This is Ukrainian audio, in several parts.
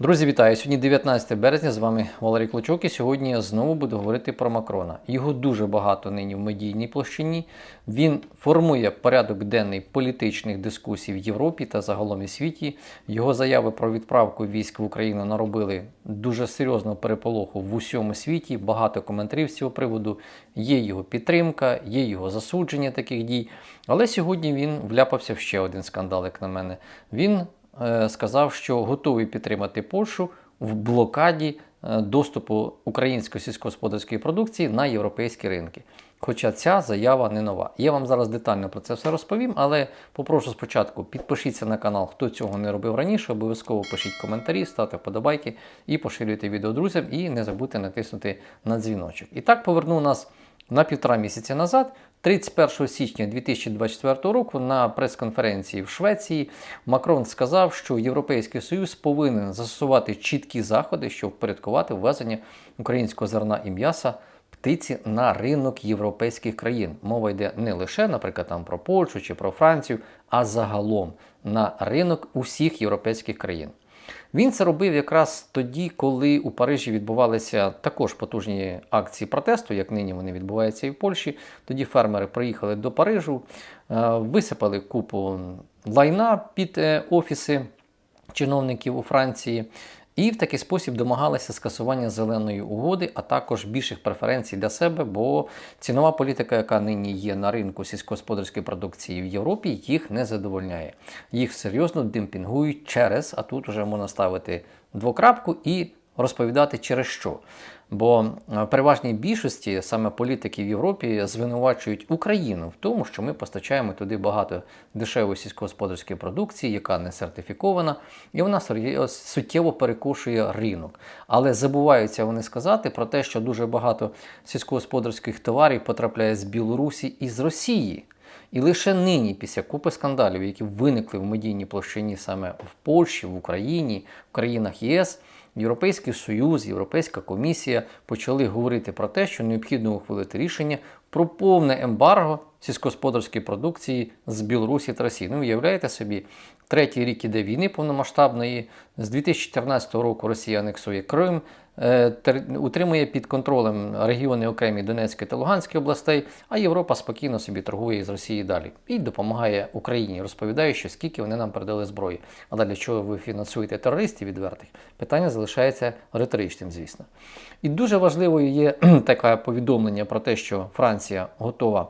Друзі, вітаю! Сьогодні 19 березня. З вами Валерій Клочок. І сьогодні я знову буду говорити про Макрона. Його дуже багато нині в медійній площині. Він формує порядок денний політичних дискусій в Європі та загалом і світі. Його заяви про відправку військ в Україну наробили дуже серйозного переполоху в усьому світі. Багато коментарів з цього приводу. Є його підтримка, є його засудження таких дій. Але сьогодні він вляпався в ще один скандал, як на мене. Він сказав, що готовий підтримати Польщу в блокаді е, доступу української сільськогосподарської продукції на європейські ринки. Хоча ця заява не нова. Я вам зараз детально про це все розповім, але попрошу спочатку підпишіться на канал, хто цього не робив раніше. Обов'язково пишіть коментарі, ставте вподобайки і поширюйте відео друзям. І не забудьте натиснути на дзвіночок. І так поверну нас на півтора місяця назад, 31 січня 2024 року, на прес-конференції в Швеції Макрон сказав, що Європейський Союз повинен застосувати чіткі заходи, щоб впорядкувати ввезення українського зерна і м'яса. Птиці на ринок європейських країн. Мова йде не лише, наприклад, там про Польщу чи про Францію, а загалом на ринок усіх європейських країн. Він це робив якраз тоді, коли у Парижі відбувалися також потужні акції протесту, як нині вони відбуваються і в Польщі. Тоді фермери приїхали до Парижу, е, висипали купу лайна під е, офіси чиновників у Франції. І в такий спосіб домагалися скасування зеленої угоди, а також більших преференцій для себе, бо цінова політика, яка нині є на ринку сільськогосподарської продукції в Європі, їх не задовольняє. Їх серйозно демпінгують через, а тут вже можна ставити двокрапку і розповідати через що. Бо в переважній більшості саме політики в Європі звинувачують Україну в тому, що ми постачаємо туди багато дешевої сільськогосподарської продукції, яка не сертифікована, і вона суттєво перекушує ринок. Але забуваються вони сказати про те, що дуже багато сільськогосподарських товарів потрапляє з Білорусі і з Росії. І лише нині, після купи скандалів, які виникли в медійній площині саме в Польщі, в Україні, в країнах ЄС. Європейський Союз, Європейська комісія почали говорити про те, що необхідно ухвалити рішення про повне ембарго сільськогосподарської продукції з Білорусі та Росії. Ну, уявляєте собі, третій рік іде війни повномасштабної. З 2014 року Росія анексує Крим, утримує під контролем регіони окремі Донецької та Луганської областей, а Європа спокійно собі торгує з Росії далі і допомагає Україні, розповідає, що скільки вони нам передали зброї. Але для чого ви фінансуєте терористів відвертих? Питання залишається риторичним, звісно. І дуже важливою є таке повідомлення про те, що Франція готова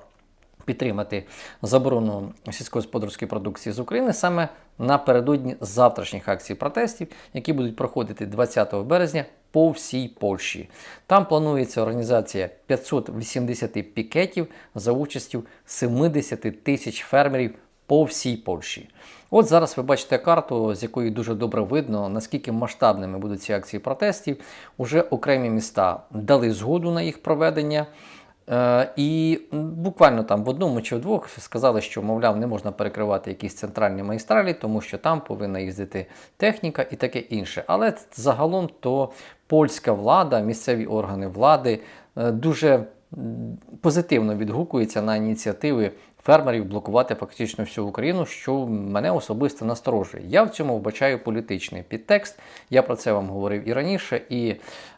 підтримати заборону сільськогосподарської продукції з України саме напередодні завтрашніх акцій протестів, які будуть проходити 20 березня по всій Польщі. Там планується організація 580 пікетів за участю 70 тисяч фермерів по всій Польщі. От зараз ви бачите карту, з якої дуже добре видно, наскільки масштабними будуть ці акції протестів. Уже окремі міста дали згоду на їх проведення. Е, і буквально там в одному чи в двох сказали, що, мовляв, не можна перекривати якісь центральні магістралі, тому що там повинна їздити техніка і таке інше. Але загалом то польська влада, місцеві органи влади е, дуже позитивно відгукуються на ініціативи фермерів блокувати фактично всю Україну, що мене особисто насторожує. Я в цьому вбачаю політичний підтекст. Я про це вам говорив і раніше, і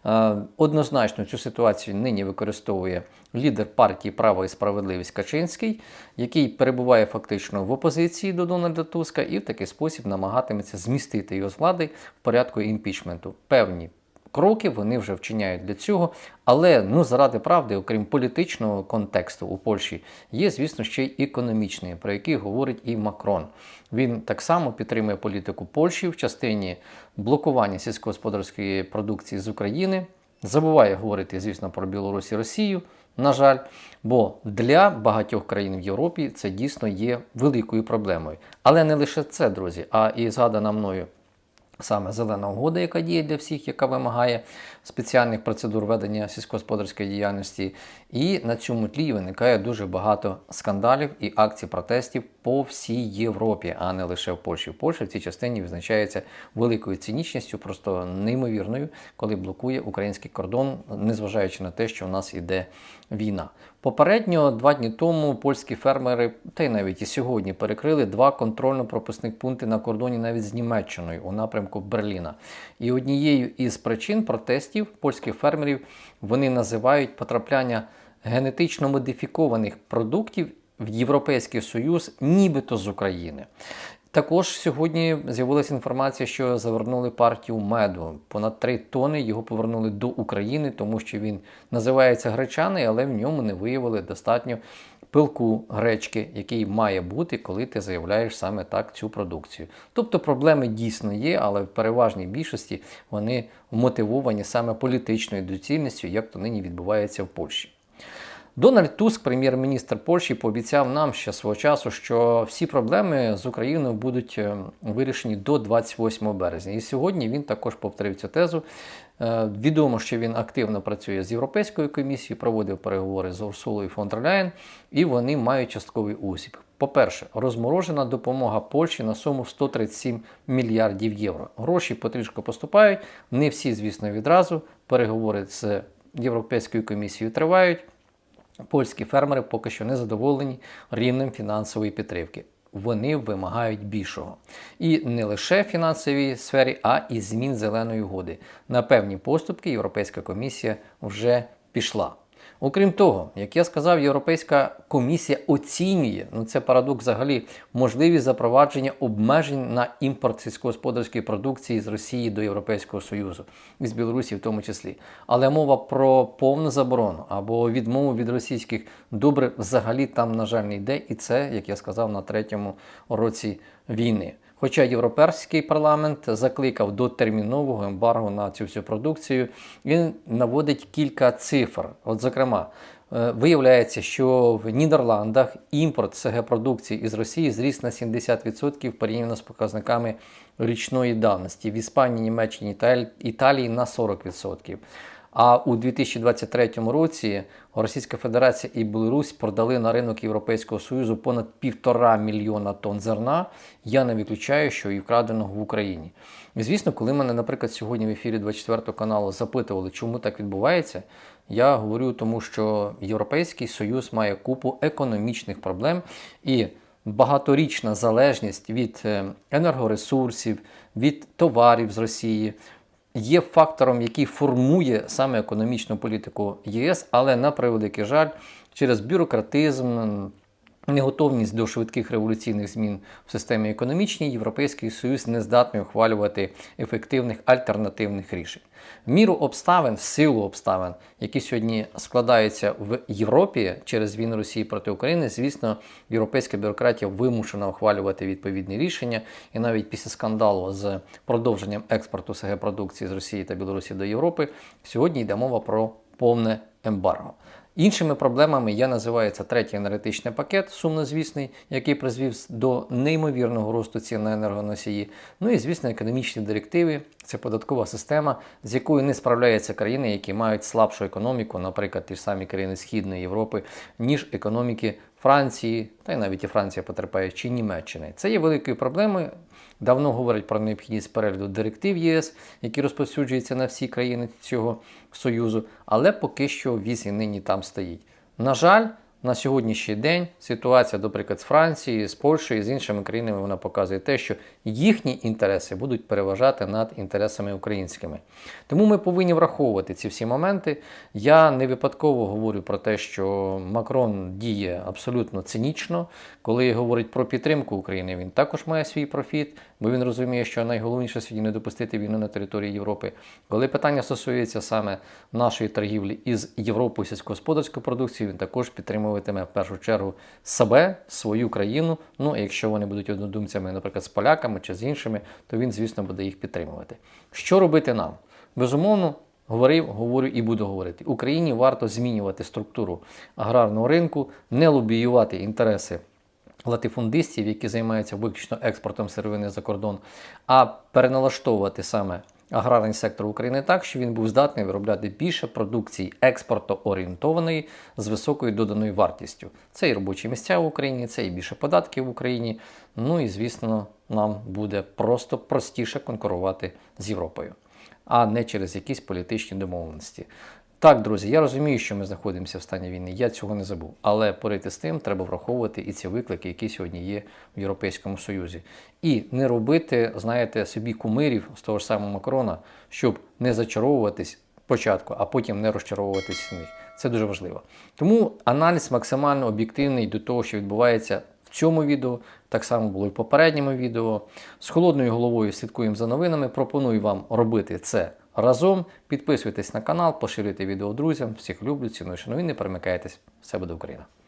е, однозначно цю ситуацію нині використовує лідер партії Право і справедливість Качинський, який перебуває фактично в опозиції до Дональда Туска, і в такий спосіб намагатиметься змістити його з влади в порядку імпічменту. Певні кроки вони вже вчиняють для цього. Але ну заради правди, окрім політичного контексту у Польщі, є, звісно, ще й економічний, про який говорить і Макрон. Він так само підтримує політику Польщі в частині блокування сільськогосподарської продукції з України. Забуває говорити, звісно, про Білорусь і Росію. На жаль, бо для багатьох країн в Європі це дійсно є великою проблемою. Але не лише це, друзі, а і згадана мною Саме зелена угода, яка діє для всіх, яка вимагає спеціальних процедур ведення сільськогосподарської діяльності. І на цьому тлі виникає дуже багато скандалів і акцій протестів по всій Європі, а не лише в Польщі. В Польщі в цій частині визначається великою цинічністю, просто неймовірною, коли блокує український кордон, незважаючи на те, що в нас іде війна. Попередньо два дні тому польські фермери, та й навіть і сьогодні перекрили два контрольно-пропускних пункти на кордоні навіть з Німеччиною у напрямку Берліна. І однією із причин протестів польських фермерів вони називають потрапляння генетично модифікованих продуктів в Європейський Союз, нібито з України. Також сьогодні з'явилася інформація, що завернули партію меду. Понад 3 тони його повернули до України, тому що він називається гречаний, але в ньому не виявили достатньо пилку гречки, який має бути, коли ти заявляєш саме так цю продукцію. Тобто проблеми дійсно є, але в переважній більшості вони мотивовані саме політичною доцільністю, як то нині відбувається в Польщі. Дональд Туск, прем'єр-міністр Польщі, пообіцяв нам ще свого часу, що всі проблеми з Україною будуть е, вирішені до 28 березня. І сьогодні він також повторив цю тезу. Е, відомо, що він активно працює з Європейською комісією, проводив переговори з Урсулою фон дер Ляєн, і вони мають частковий успіх. По-перше, розморожена допомога Польщі на суму 137 мільярдів євро. Гроші потрішку поступають. Не всі, звісно, відразу. Переговори з Європейською комісією тривають. Польські фермери поки що не задоволені рівнем фінансової підтримки. Вони вимагають більшого. І не лише в фінансовій сфері, а і змін зеленої угоди. На певні поступки Європейська комісія вже пішла. Окрім того, як я сказав, Європейська комісія оцінює, ну це парадокс взагалі, можливість запровадження обмежень на імпорт сільськогосподарської продукції з Росії до Європейського Союзу, і з Білорусі в тому числі. Але мова про повну заборону або відмову від російських добре взагалі там, на жаль, не йде. І це, як я сказав, на третьому році війни. Хоча Європейський парламент закликав до термінового ембарго на цю всю продукцію, він наводить кілька цифр. От, зокрема, е, виявляється, що в Нідерландах імпорт СГ продукції із Росії зріс на 70% порівняно з показниками річної давності. В Іспанії, Німеччині та Італії на 40%. А у 2023 році Російська Федерація і Білорусь продали на ринок Європейського Союзу понад півтора мільйона тонн зерна. Я не виключаю, що і вкраденого в Україні. І звісно, коли мене, наприклад, сьогодні в ефірі 24 каналу запитували, чому так відбувається, я говорю, тому що Європейський Союз має купу економічних проблем і. Багаторічна залежність від е, енергоресурсів, від товарів з Росії, є фактором, який формує саме економічну політику ЄС, але на превеликий жаль, через бюрократизм. Неготовність до швидких революційних змін в системі економічній Європейський Союз не здатний ухвалювати ефективних альтернативних рішень. В міру обставин, в силу обставин, які сьогодні складаються в Європі через війну Росії проти України, звісно, європейська бюрократія вимушена ухвалювати відповідні рішення. І навіть після скандалу з продовженням експорту СГ продукції з Росії та Білорусі до Європи сьогодні йде мова про повне ембарго. Іншими проблемами я називаю це третій енергетичний пакет, сумнозвісний, який призвів до неймовірного росту цін на енергоносії. Ну і, звісно, економічні директиви це податкова система, з якою не справляються країни, які мають слабшу економіку, наприклад, ті ж самі країни Східної Європи, ніж економіки Франції, та й навіть і Франція потерпає, чи Німеччини. Це є великою проблемою. Давно говорять про необхідність перегляду директив ЄС, які розповсюджуються на всі країни цього союзу, але поки що віз і нині там стоїть. На жаль, на сьогоднішній день ситуація, наприклад, з Францією, з Польщею, з іншими країнами вона показує те, що їхні інтереси будуть переважати над інтересами українськими. Тому ми повинні враховувати ці всі моменти. Я не випадково говорю про те, що Макрон діє абсолютно цинічно. Коли говорить про підтримку України, він також має свій профіт, бо він розуміє, що найголовніше сьогодні не допустити війну на території Європи. Коли питання стосується саме нашої торгівлі із Європою сільськогосподарською продукцією, він також підтримуватиме в першу чергу себе, свою країну. Ну, і якщо вони будуть однодумцями, наприклад, з поляками чи з іншими, то він, звісно, буде їх підтримувати. Що робити нам? Безумовно. Говорив, говорю і буду говорити. Україні варто змінювати структуру аграрного ринку, не лобіювати інтереси латифундистів, які займаються виключно експортом сировини за кордон, а переналаштовувати саме аграрний сектор України так, що він був здатний виробляти більше продукції експортоорієнтованої з високою доданою вартістю. Це і робочі місця в Україні, це і більше податків в Україні. Ну і звісно, нам буде просто простіше конкурувати з Європою, а не через якісь політичні домовленості. Так, друзі, я розумію, що ми знаходимося в стані війни. Я цього не забув. Але поряд з тим треба враховувати і ці виклики, які сьогодні є в Європейському Союзі. І не робити, знаєте, собі кумирів з того ж самого Макрона, щоб не зачаровуватись спочатку, а потім не розчаровуватись в них. Це дуже важливо. Тому аналіз максимально об'єктивний до того, що відбувається в цьому відео. Так само було і в попередньому відео. З холодною головою слідкуємо за новинами. Пропоную вам робити це разом. Підписуйтесь на канал, поширюйте відео друзям. Всіх люблю, ціную, шановні, не перемикайтесь. Все буде Україна!